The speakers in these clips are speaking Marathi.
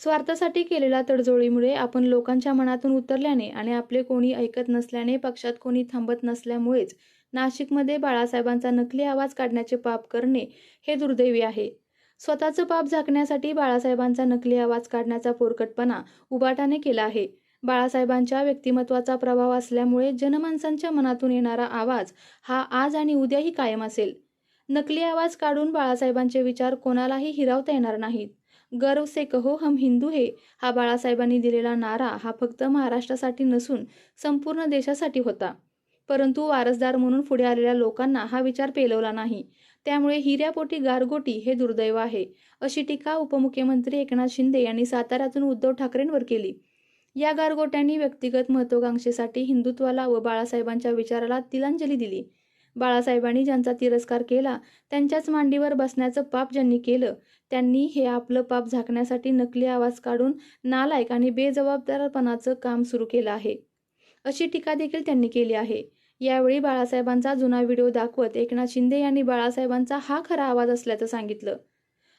स्वार्थासाठी केलेल्या तडजोडीमुळे आपण लोकांच्या मनातून उतरल्याने आणि आपले कोणी ऐकत नसल्याने पक्षात कोणी थांबत नसल्यामुळेच नाशिकमध्ये बाळासाहेबांचा नकली आवाज काढण्याचे पाप करणे हे दुर्दैवी आहे. स्वतःचं पाप झाकण्यासाठी बाळासाहेबांचा नकली आवाज काढण्याचा पोरकटपणा उबाटाने केला आहे. बाळासाहेबांच्या व्यक्तिमत्वाचा प्रभाव असल्यामुळे जनमानसांच्या मनातून येणारा आवाज हा आज आणि उद्याही कायम असेल. नकली आवाज काढून बाळासाहेबांचे विचार कोणालाही हिरावता येणार नाहीत. गर्व से कहो हम हिंदू हे. हा बाळासाहेबांनी दिलेला नारा हा फक्त महाराष्ट्रासाठी नसून संपूर्ण देशासाठी होता. परंतु वारसदार म्हणून पुढे आलेल्या लोकांना हा विचार पेलवला नाही. त्यामुळे हिऱ्यापोटी गारगोटी हे दुर्दैव आहे अशी टीका उपमुख्यमंत्री एकनाथ शिंदे यांनी साताऱ्यातून उद्धव ठाकरेंवर केली. या गारगोट्यांनी व्यक्तिगत महत्वाकांक्षेसाठी हिंदुत्वाला व बाळासाहेबांच्या विचाराला तिलांजली दिली. बाळासाहेबांनी ज्यांचा तिरस्कार केला त्यांच्याच मांडीवर बसण्याचं पाप ज्यांनी केलं त्यांनी हे आपलं पाप झाकण्यासाठी नकली आवाज काढून नालायक आणि बेजबाबदारपणाचं काम सुरू केलं आहे. अशी टीका देखील त्यांनी केली आहे. यावेळी बाळासाहेबांचा जुना व्हिडिओ दाखवत एकनाथ शिंदे यांनी बाळासाहेबांचा हा खरा आवाज असल्याचं सांगितलं.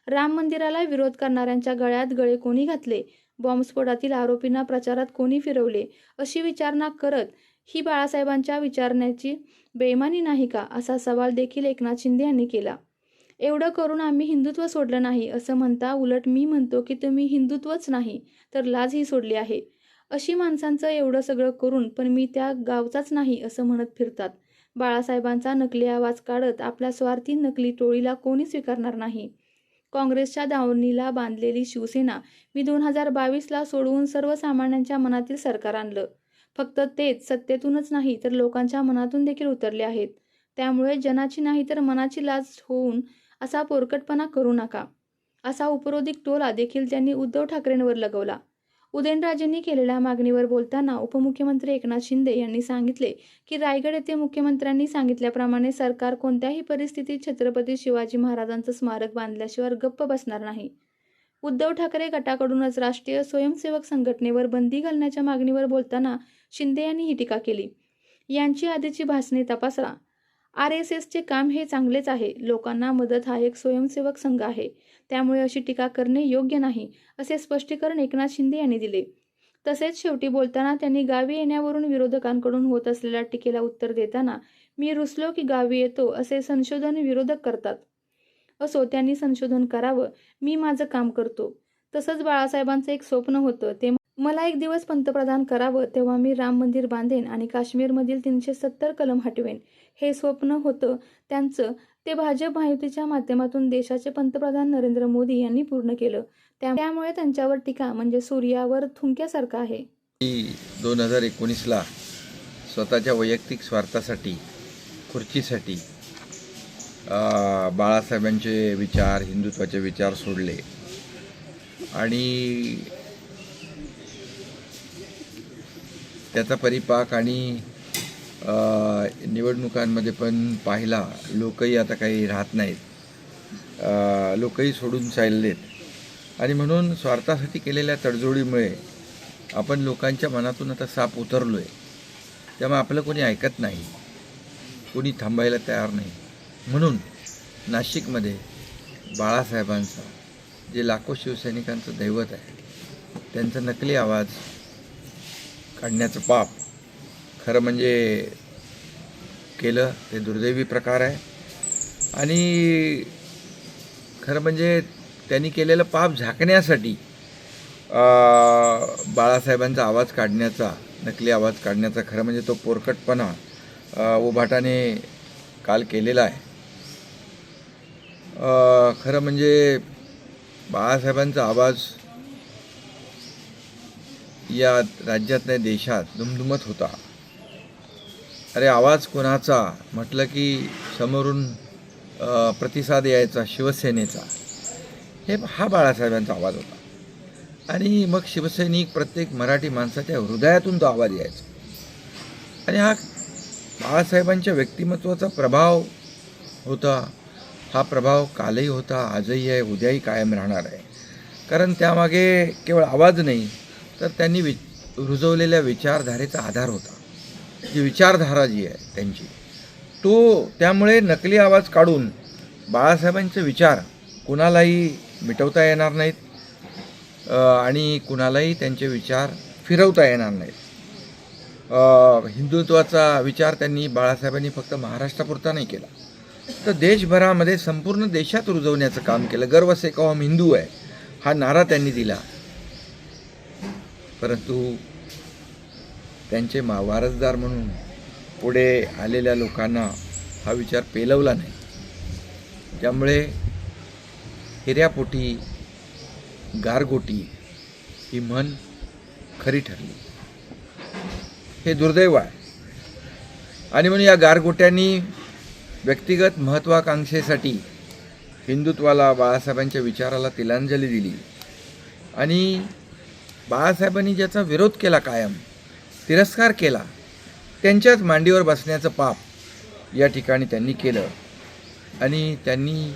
राम मंदिराला विरोध करणाऱ्यांच्या गळ्यात गळे कोणी घातले? बॉम्बस्फोटातील आरोपींना प्रचारात कोणी फिरवले? अशी विचारणा करत ही बाळासाहेबांच्या विचारण्याची बेईमानी नाही का? असा सवाल देखील एकनाथ शिंदे यांनी केला. एवढं करून आम्ही हिंदुत्व सोडलं नाही असं म्हणता उलट मी म्हणतो की तुम्ही हिंदुत्वच नाही तर लाज ही सोडली आहे. अशी माणसांचं एवढं सगळं करून पण मी त्या गावचाच नाही असं म्हणत फिरतात. बाळासाहेबांचा नकली आवाज काढत आपल्या स्वार्थी नकली टोळीला कोणी स्वीकारणार नाही? काँग्रेसच्या दावणीला बांधलेली शिवसेना मी दोन हजार बावीसला सोडवून सर्वसामान्यांच्या मनातील सरकार आणलं. फक्त तेच सत्तेतूनच नाही तर लोकांच्या मनातून देखील उतरले आहेत. त्यामुळे जनाची नाही तर मनाची लाज होऊन असा पोरकटपणा करू नका. असा उपरोधिक टोला देखील त्यांनी उद्धव ठाकरेंवर लगवला. उदयनराजेंनी केलेल्या मागणीवर बोलताना उपमुख्यमंत्री एकनाथ शिंदे यांनी सांगितले की रायगड येथे मुख्यमंत्र्यांनी सांगितल्याप्रमाणे सरकार कोणत्याही परिस्थितीत छत्रपती शिवाजी महाराजांचं स्मारक बांधल्याशिवाय गप्प बसणार नाही. उद्धव ठाकरे गटाकडूनच राष्ट्रीय स्वयंसेवक संघटनेवर बंदी घालण्याच्या मागणीवर बोलताना शिंदे यांनी ही टीका केली. यांची आधीची भाषणे तपासा. आर एस एसचे काम हे चांगलेच आहे. लोकांना मदत हा एक स्वयंसेवक संघ आहे. त्यामुळे अशी टीका करणे योग्य नाही असे स्पष्टीकरण एकनाथ शिंदे यांनी दिले. तसेच शेवटी बोलताना त्यांनी गावी येण्यावरून विरोधकांकडून होत असलेल्या टीकेला उत्तर देताना मी रुसलो की गावी येतो असे संशोधन विरोधक करतात. असो त्यांनी संशोधन करावं. मी माझं काम करतो. तसंच बाळासाहेबांचं एक स्वप्न होतं. ते मला एक दिवस पंतप्रधान करावं तेव्हा मी राम मंदिर बांधेन आणि काश्मीरमधील तीनशे सत्तर कलम हटवेन. हे स्वप्न होतं त्यांचं. ते भाजप महायुतीच्या माध्यमातून देशाचे पंतप्रधान नरेंद्र मोदी यांनी पूर्ण केलं. त्यामुळे त्यांच्यावर टीका म्हणजे सूर्यावर थुंक्यासारखं आहे. दोन हजार एकोणीसला स्वतःच्या वैयक्तिक स्वार्थासाठी खुर्चीसाठी बाळासाहेबांचे विचार हिंदुत्वाचे विचार सोडले. आणि त्याचा परिपाक आणि निवडणुकांमध्ये पण पाहिला. लोकही आता काही राहत नाहीत. लोकही सोडून चाललेत. आणि म्हणून स्वार्थासाठी केलेल्या तडजोडीमुळे आपण लोकांच्या मनातून आता साप उतरलो आहे त्यामुळे आपलं कोणी ऐकत नाही. कोणी थांबायला तयार नाही. म्हणून नाशिकमध्ये बाळासाहेबांचा जे लाखो शिवसैनिकांचं दैवत आहे त्यांचा नकली आवाज काढण्याचं पाप खरं म्हणजे केलं ते दुर्दैवी प्रकार आहे. आणि खरं म्हणजे त्यांनी केलेलं पाप झाकण्यासाठी बाळासाहेबांचा आवाज काढण्याचा नकली आवाज काढण्याचा खरं म्हणजे तो पोरकटपणा उभाटाने काल केलेला आहे. खरं म्हणजे बाळासाहेबांचा आवाज या राज्यात नाही देशात दुमदुमत होता. अरे आवाज कोणाचा? म्हटलं की समोरून प्रतिसाद यायचा शिवसेनेचा. हे हा बाळासाहेबांचा आवाज होता. आणि मग शिवसैनिक प्रत्येक मराठी माणसाच्या हृदयातून तो आवाज यायचा. आणि हा बाळासाहेबांच्या व्यक्तिमत्वाचा प्रभाव होता. हा प्रभाव कालही होता आजही आहे उद्याही कायम राहणार आहे. कारण त्यामागे केवळ आवाज नाही तर त्यांनी वि रुजवलेल्या विचारधारेचा आधार होता. जी विचारधारा जी आहे त्यांची तो त्यामुळे नकली आवाज काढून बाळासाहेबांचे विचार कुणालाही मिटवता येणार नाहीत आणि कुणालाही त्यांचे विचार फिरवता येणार नाहीत. हिंदुत्वाचा विचार त्यांनी बाळासाहेबांनी फक्त महाराष्ट्रापुरता नाही केला. तर देशभरामध्ये संपूर्ण देशात रुजवण्याचं काम केलं. गर्व से हिंदू आहे हा नारा त्यांनी दिला. परंतु त्यांचे मा वारसदार म्हणून पुढे आलेल्या लोकांना हा विचार पेलवला नाही. त्यामुळे हिऱ्यापोटी गारगोटी ही म्हण खरी ठरली. हे दुर्दैव आहे. आणि म्हणून या गारगोट्यांनी व्यक्तिगत महत्त्वाकांक्षेसाठी हिंदुत्वाला बाळासाहेबांच्या विचाराला तिलांजली दिली. आणि बाळासाहेबांनी ज्याचा विरोध केला कायम तिरस्कार केला त्यांच्याच मांडीवर बसण्याचं पाप या ठिकाणी त्यांनी केलं. आणि त्यांनी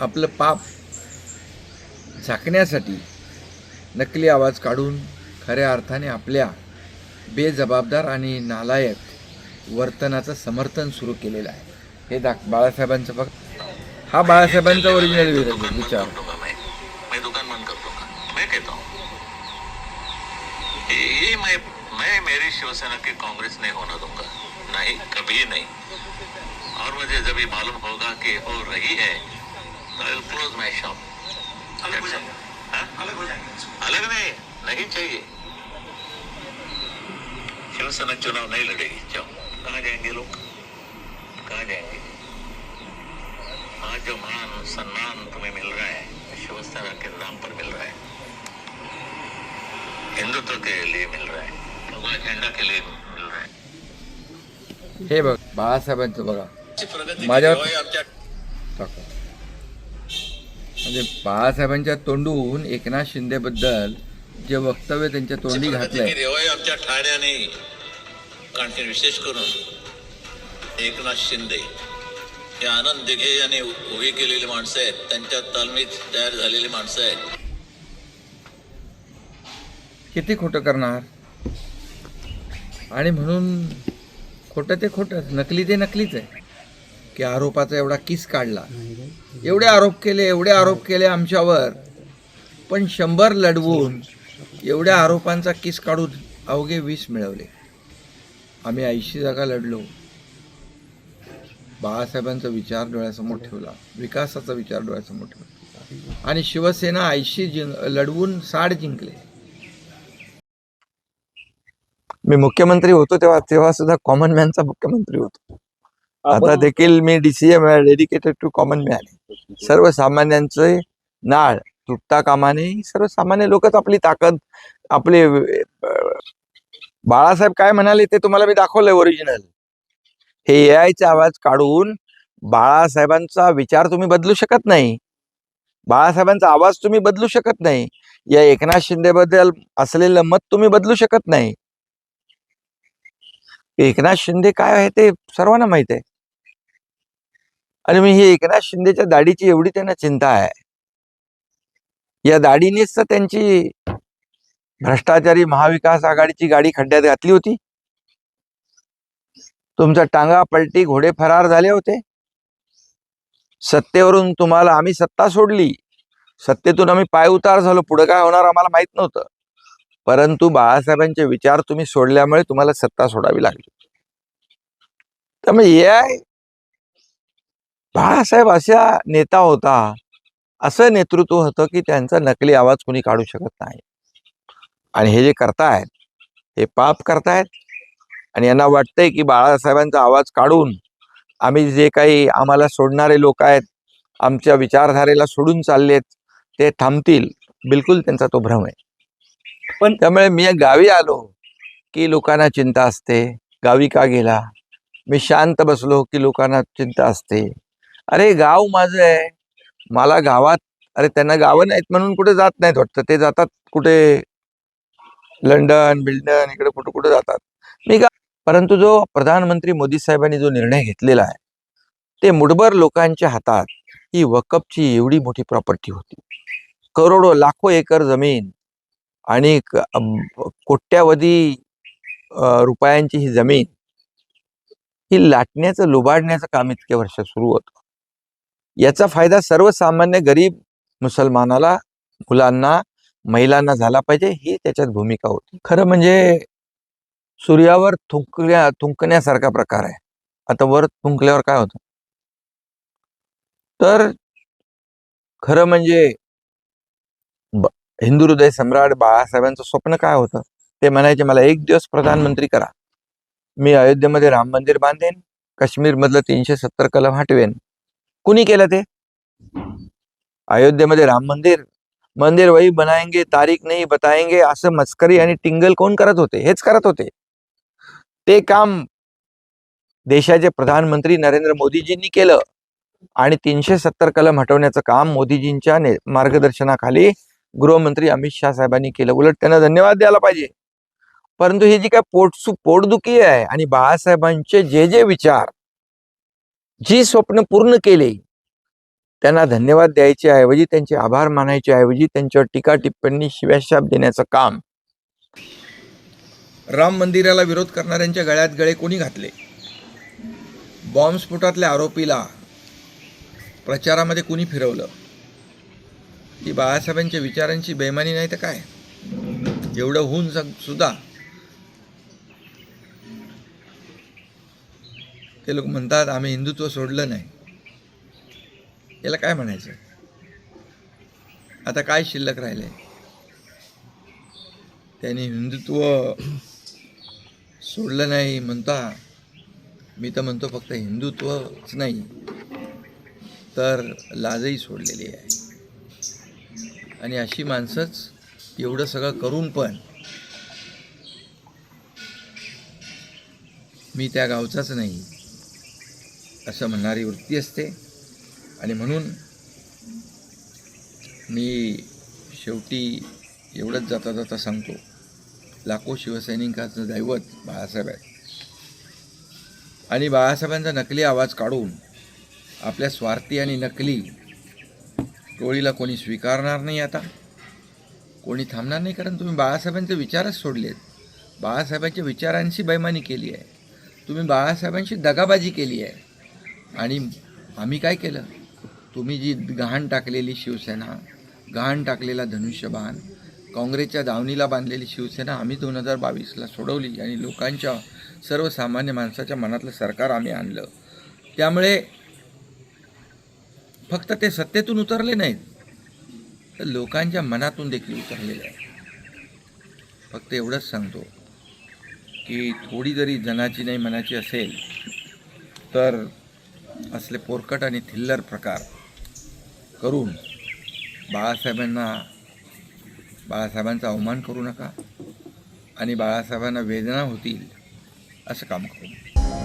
आपलं पाप झाकण्यासाठी नकली आवाज काढून खऱ्या अर्थाने आपल्या बेजबाबदार आणि नालायक वर्तनाचं समर्थन सुरू केलेलं आहे. हे दाख बाळासाहेबांचं फक्त हा बाळासाहेबांचा ओरिजिनल विचार. मैं मैं दुकान बंद कर दूँगा मैं कहता हूँ। ये मैं मैं मेरी शिवसेना की कांग्रेस नहीं होना दूँगा। नहीं कभी नहीं। और मुझे जब ये मालूम होगा कि हो रही है तो आई क्लोज माई शॉप अलग हो जाएँगे। अलग हो जाएँगे। अलग नहीं नहीं चाहिए। शिवसेना चुनाव नहीं लड़ेगी। जाओ कहाँ जाएँगे लोग? कहाँ जाएँगे? जो मान सम्मान तुम्हें मिल रहा है शिवसेना के नाम पर मिल रहा है। हिंदुत्व के लिए मिल रहा है भगवान झंडा के लिए मिल रहा है। हे बघ बाळासाहेबांचं बघा. प्रगती माझ्या- केली होय आमच्या टाका. म्हणजे बाळासाहेबांच्या तोंडून एकनाथ शिंदेबद्दल जे वक्तव्य त्यांच्या तोंडी घातलंय. आमच्या ठाण्याने. आणखी विशेष करून एकनाथ शिंदे. हे आनंद दिघे यांनी उभी केलेली माणसं आहेत. त्यांच्या तालमीत तयार झालेली माणसं आहेत. किती खोटं करणार? आणि म्हणून खोटं ते खोटंच नकली ते नकलीच आहे. की आरोपाचा एवढा किस काढला. एवढे आरोप केले एवढे आरोप केले आमच्यावर. पण शंभर लढवून एवढ्या आरोपांचा किस काढून अवघे वीस मिळवले. आम्ही ऐंशी जागा लढलो. बाळासाहेबांचा विचार डोळ्यासमोर ठेवला. विकासाचा विचार डोळ्यासमोर ठेवला. आणि शिवसेना ऐंशी जिंक लढवून साठ जिंकले. मी मुख्यमंत्री होतो तेव्हा तेव्हा सुद्धा कॉमन मॅनचा मुख्यमंत्री होतो. आता देखील मी DCM dedicated to common man सर्वसामान्यांचे नाळ तुटता कामाने सर्वसामान्य लोकच आपली ताकद आपले बाळासाहेब काय म्हणाले ते तुम्हाला मी दाखवलंय ओरिजिनल हे एआयचा चा आवाज काढून बाळासाहेबांचा विचार तुम्ही बदलू शकत नाही. बाळासाहेबांचा आवाज तुम्ही बदलू शकत नाही. या एकनाथ शिंदेबद्दल असलेलं मत तुम्ही बदलू शकत नाही. एकनाथ शिंदे काय आहे ते सर्वांना माहीत आहे. आणि मी ही एकनाथ शिंदेच्या दाढीची एवढी त्यांना चिंता आहे. या दाढीनेच तर त्यांची भ्रष्टाचारी महाविकास आघाडीची गाडी खड्ड्यात घातली होती. तुमचा टांगा पलटी घोडे फरार झाले होते? सत्तेवरून तुम्हाला आम्ही सत्ता सोडली. सत्तेतून आम्ही पाय उतार झालो. पुढे काय होणार आम्हाला माहीत नव्हतं. परंतु बाळासाहेबांचे विचार तुम्ही सोडल्यामुळे तुम्हाला सत्ता सोडावी लागली. त्यामुळे हे बाळासाहेब असा नेता होता. असं नेतृत्व होतं की त्यांचा नकली आवाज कोणी काढू शकत नाही. आणि हे जे करतायत हे पाप करतायत आणि यांना वाटतंय की बाळासाहेबांचा आवाज काढून आम्ही जे काही आम्हाला सोडणारे लोक आहेत आमच्या विचारधारेला सोडून चाललेत ते थांबतील. बिलकुल त्यांचा तो भ्रम आहे. पण त्यामुळे मी गावी आलो की लोकांना चिंता असते. गावी का गेला? मी शांत बसलो की लोकांना चिंता असते. अरे गाव माझं आहे. मला गावात अरे त्यांना गावं नाहीत म्हणून कुठे जात नाहीत वाटतं. ते जातात कुठे लंडन बिल्डन इकडे कुठे कुठे जातात. मी गा परंतु जो प्रधानमंत्री मोदी साहेबांनी जो निर्णय घेतलेला आहे ते मुठभर लोकांच्या हातात ही वकफची एवढी मोठी प्रॉपर्टी होती. करोडो लाखो एकर जमीन आणि कोट्यावधी रुपयांची ही जमीन ही लाटण्याचं लुबाडण्याचं काम इतक्या वर्ष सुरू होतं. याचा फायदा सर्वसामान्य गरीब मुसलमानाला मुलांना महिलांना झाला पाहिजे ही त्याच्यात भूमिका होती. खरं म्हणजे सूर्यावर थुंकल्या थुंकण्यासारखा प्रकार आहे. आता वर थुंकल्यावर काय होतं? तर खरं म्हणजे हिंदू हृदय सम्राट बाळासाहेबांचं स्वप्न काय होतं? ते म्हणायचे मला एक दिवस प्रधानमंत्री करा. मी अयोध्येमध्ये राम मंदिर बांधेन काश्मीर मधलं तीनशे सत्तर कलम हटवेन. कुणी केलं ते? अयोध्येमध्ये राम मंदिर. मंदिर वही बनाएंगे तारीख नाही बताएंगे असं मस्करी आणि टिंगल कोण करत होते? हेच करत होते. ते काम देशाचे प्रधानमंत्री नरेंद्र मोदीजींनी केलं. आणि तीनशे सत्तर कलम हटवण्याचं काम मोदीजींच्या ने- मार्गदर्शनाखाली गृहमंत्री अमित शाह साहेबांनी केलं. उलट त्यांना धन्यवाद द्यायला पाहिजे. परंतु ही जी काय पोटसू पोटदुखी आहे आणि बाळासाहेबांचे जे जे विचार जी स्वप्न पूर्ण केले त्यांना धन्यवाद द्यायचे ऐवजी त्यांचे आभार मानायचे ऐवजी त्यांच्यावर टीका टिप्पणी शिव्याशाप देण्याचं काम राम मंदिराला विरोध करणाऱ्यांच्या गळ्यात गळे कोणी घातले? बॉम्बस्फोटातल्या आरोपीला प्रचारामध्ये कुणी फिरवलं? ही बाळासाहेबांच्या विचारांची बेमानी नाही तर काय? एवढं होऊन सुद्धा ते लोक म्हणतात आम्ही हिंदुत्व सोडलं नाही. याला काय म्हणायचं? आता काय शिल्लक राहिले त्यांनी हिंदुत्व सोडलं नाही म्हणता मी तर म्हणतो फक्त हिंदुत्वच नाही तर लाजही सोडलेली आहे. आणि अशी माणसंच एवढं सगळं करून पण मी त्या गावचाच नाही असं म्हणणारी वृत्ती असते. आणि म्हणून मी शेवटी एवढंच जाता जाता सांगतो. लाखो शिवसैनिकांचं दैवत बाळासाहेब आहेत. आणि बाळासाहेबांचा नकली आवाज काढून आपल्या स्वार्थी आणि नकली टोळीला कोणी स्वीकारणार नाही आता? कोणी थांबणार नाही? कारण तुम्ही बाळासाहेबांचे विचारच सोडलेत. बाळासाहेबांच्या विचारांशी बैमानी केली आहे. तुम्ही बाळासाहेबांशी दगाबाजी केली आहे. आणि आम्ही काय केलं? तुम्ही जी गहाण टाकलेली शिवसेना गहाण टाकलेला धनुष्यबाण काँग्रेसच्या दावणीला बांधलेली शिवसेना आम्ही दोन हजार बावीसला सोडवली आणि लोकांच्या सर्वसामान्य माणसाच्या मनातलं सरकार आम्ही आणलं. त्यामुळे फक्त ते सत्तेतून उतरले नाहीत तर लोकांच्या मनातून देखील उतरलेले आहे. फक्त एवढंच सांगतो की थोडी जरी जनाची नाही मनाची असेल तर असले पोरकट आणि थिल्लर प्रकार करून बाळासाहेबांना बाळासाहेबांचा अवमान करू नका आणि बाळासाहेबांना वेदना होतील असं काम करू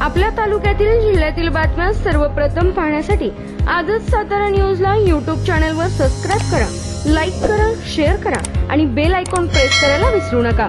आपल्या तालुक्यातील जिल्ह्यातील बातम्या सर्वप्रथम पाहण्यासाठी आजच सातारा न्यूजला युट्यूब चॅनलवर सबस्क्राईब करा लाईक करा शेअर करा आणि बेल आयकॉन प्रेस करायला विसरू नका.